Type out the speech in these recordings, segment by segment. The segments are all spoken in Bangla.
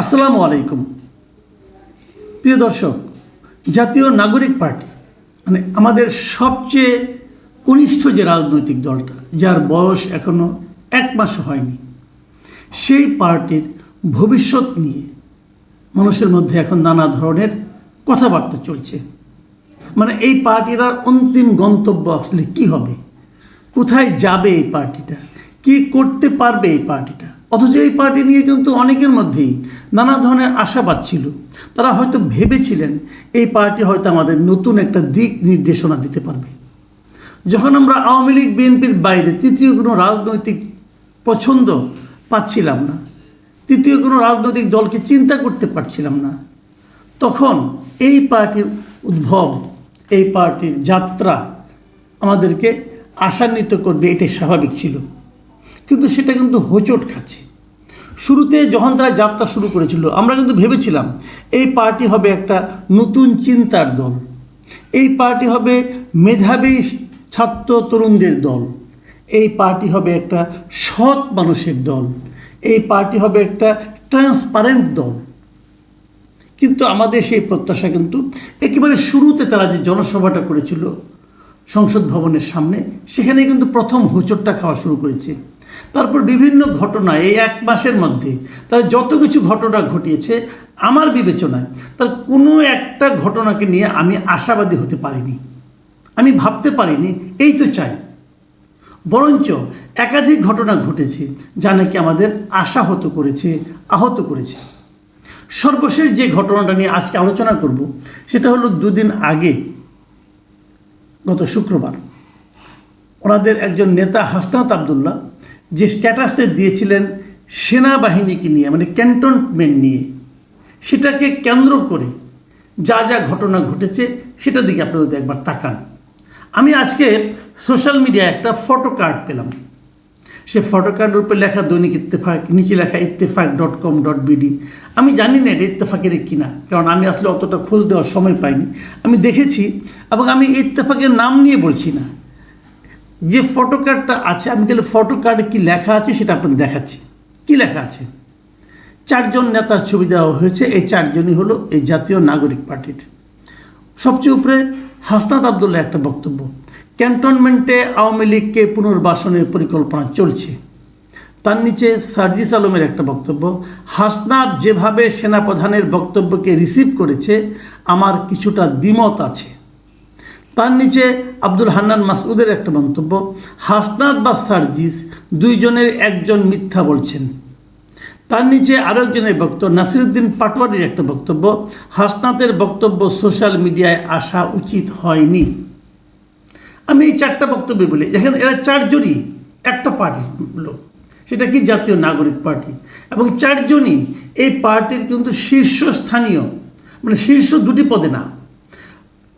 আসসালামু আলাইকুম। প্রিয় দর্শক, জাতীয় নাগরিক পার্টি মানে আমাদের সবচেয়ে কনিষ্ঠ যে রাজনৈতিক দলটা, যার বয়স এখনও এক মাস হয়নি, সেই পার্টির ভবিষ্যৎ নিয়ে মানুষের মধ্যে এখন নানা ধরনের কথাবার্তা চলছে। মানে এই পার্টির আর অন্তিম গন্তব্য আসলে কি হবে? কোথায় যাবে এই পার্টিটা? কি করতে পারবে এই পার্টিটা? অথচ এই পার্টি নিয়ে কিন্তু অনেকের মধ্যেই নানা ধরনের আশাবাদ ছিল তারা হয়তো ভেবেছিলেন এই পার্টি হয়তো আমাদের নতুন একটা দিক নির্দেশনা দিতে পারবে। যখন আমরা আওয়ামী লীগ, বিএনপির বাইরে তৃতীয় কোনো রাজনৈতিক পছন্দ পাচ্ছিলাম না, তৃতীয় কোনো রাজনৈতিক দলকে চিন্তা করতে পারছিলাম না, তখন এই পার্টির উদ্ভব, এই পার্টির যাত্রা আমাদেরকে আশান্বিত করবে, এটাই স্বাভাবিক ছিল। কিন্তু সেটা কিন্তু হোঁচট খাচ্ছে। শুরুতে যখন তারা যাত্রা শুরু করেছিল, আমরা কিন্তু ভেবেছিলাম এই পার্টি হবে একটা নতুন চিন্তার দল। এই পার্টি হবে মেধাবী ছাত্র তরুণদের দল। এই পার্টি হবে একটা সৎ মানুষের দল। এই পার্টি হবে একটা ট্রান্সপারেন্ট দল। কিন্তু আমাদের সেই প্রত্যাশা কিন্তু একেবারে শুরুতে তারা যে জনসভাটা করেছিল, সংসদ ভবনের সামনে সেখানে কিন্তু প্রথম হোঁচটটা খাওয়া শুরু করেছে। তারপর বিভিন্ন ঘটনা এই এক মাসের মধ্যে, তারা যত কিছু ঘটনা ঘটিয়েছে আমার বিবেচনায়, তার কোনো একটা ঘটনাকে নিয়ে আমি আশাবাদী হতে পারিনি। আমি ভাবতে পারিনি, এই তো চাই। বরঞ্চ একাধিক ঘটনা ঘটেছে যা নাকি আমাদের আশাহত করেছে, আহত করেছে। সর্বশেষ যে ঘটনাটা নিয়ে আজকে আলোচনা করব, সেটা হলো দুদিন আগে, গত শুক্রবার, ওনাদের একজন নেতা হাসনাত আবদুল্লাহ যে স্ট্যাটাসটা দিয়েছিলেন সেনাবাহিনীকে নিয়ে মানে ক্যান্টনমেন্ট নিয়ে, সেটাকে কেন্দ্র করে যা যা ঘটনা ঘটেছে সেটা দিকে আপনারা যদি একবার তাকান। আমি আজকে সোশ্যাল মিডিয়ায় একটা ফটো কার্ড পেলাম। সে ফটো কার্ডের উপর লেখা দৈনিক ইত্তেফাক, নিচে লেখা Ittefaq dot com dot BD. আমি জানি না এটা ইত্তেফাকের কিনা, কারণ আমি আসলে অতটা খোঁজ দেওয়ার সময় পাইনি। আমি দেখেছি এবং আমি ইত্তেফাকের নাম নিয়ে বলছি না। যে ফটো কার্ডটা আছে, আমি তাহলে ফটো কার্ডে কী লেখা আছে সেটা আপনাদের দেখাচ্ছি। কী লেখা আছে? চারজন নেতার ছবি দেওয়া হয়েছে, এই চারজনই হলো এই জাতীয় নাগরিক পার্টির। সবচেয়ে উপরে হাসনাত আবদুল্লাহ একটা বক্তব্য, ক্যান্টনমেন্টে আওয়ামী লীগকে পুনর্বাসনের পরিকল্পনা চলছে। তার নিচে সার্জিস আলমের একটা বক্তব্য, হাসনাত যেভাবে সেনাপ্রধানের বক্তব্যকে রিসিভ করেছে, আমার কিছুটা দ্বিমত আছে। তার নিচে আব্দুল হান্নান মাসউদের একটা মন্তব্য, হাসনাত বা সার্জিস দুইজনের একজন মিথ্যা বলছেন। তার নিচে আরও একজনের বক্তব্য, নাসিরুদ্দিন পাটোয়ারির একটা বক্তব্য, হাসনাতের বক্তব্য সোশ্যাল মিডিয়ায় আসা উচিত হয়নি। আমি এই চারটা বক্তব্য বলি। এখানে এরা চারজনই একটা পার্টির লোক। সেটা কি জাতীয় নাগরিক পার্টি? এবং চারজনই এই পার্টির কিন্তু শীর্ষস্থানীয় মানে শীর্ষ দুটি পদে না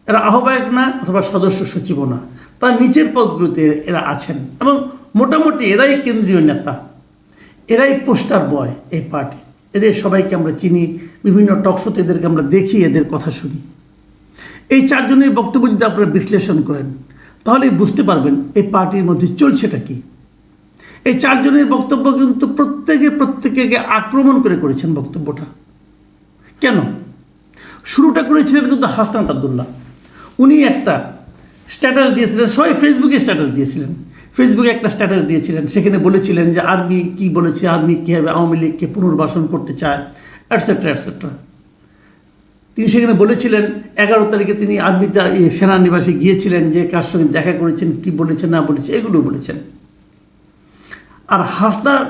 এরা আহ্বায়ক না অথবা সদস্য সচিবও না। তার নিচের পদগুলোতে এরা আছেন এবং মোটামুটি এরাই কেন্দ্রীয় নেতা। এরাই পোস্টার বয় এই পার্টি। এদের সবাইকে আমরা চিনি, বিভিন্ন টকশোতে এদেরকে আমরা দেখি, এদের কথা শুনি। এই চারজনের বক্তব্য যদি আপনারা বিশ্লেষণ করেন, তাহলেই বুঝতে পারবেন এই পার্টির মধ্যে চলছেটা কি। এই চারজনের বক্তব্য কিন্তু প্রত্যেকে প্রত্যেকে আক্রমণ করে করেছেন বক্তব্যটা। কেন? শুরুটা করেছিলেন কিন্তু হাসনাত আবদুল্লাহ। উনি একটা স্ট্যাটাস দিয়েছিলেন, সবাই ফেসবুকে স্ট্যাটাস দিয়েছিলেন। ফেসবুকে একটা স্ট্যাটাস দিয়েছিলেন, সেখানে বলেছিলেন যে আর্মি কি বলেছে, আর্মি কীভাবে আওয়ামী লীগকে পুনর্বাসন করতে চায় অ্যাটসেট্রা অ্যাটসেট্রা তিনি সেখানে বলেছিলেন, এগারো তারিখে তিনি আর্মিতে সেনানিবাসে গিয়েছিলেন, যে কার সঙ্গে দেখা করেছেন, কি বলেছেন, না বলেছে এগুলো বলেছেন। আর হাসনাত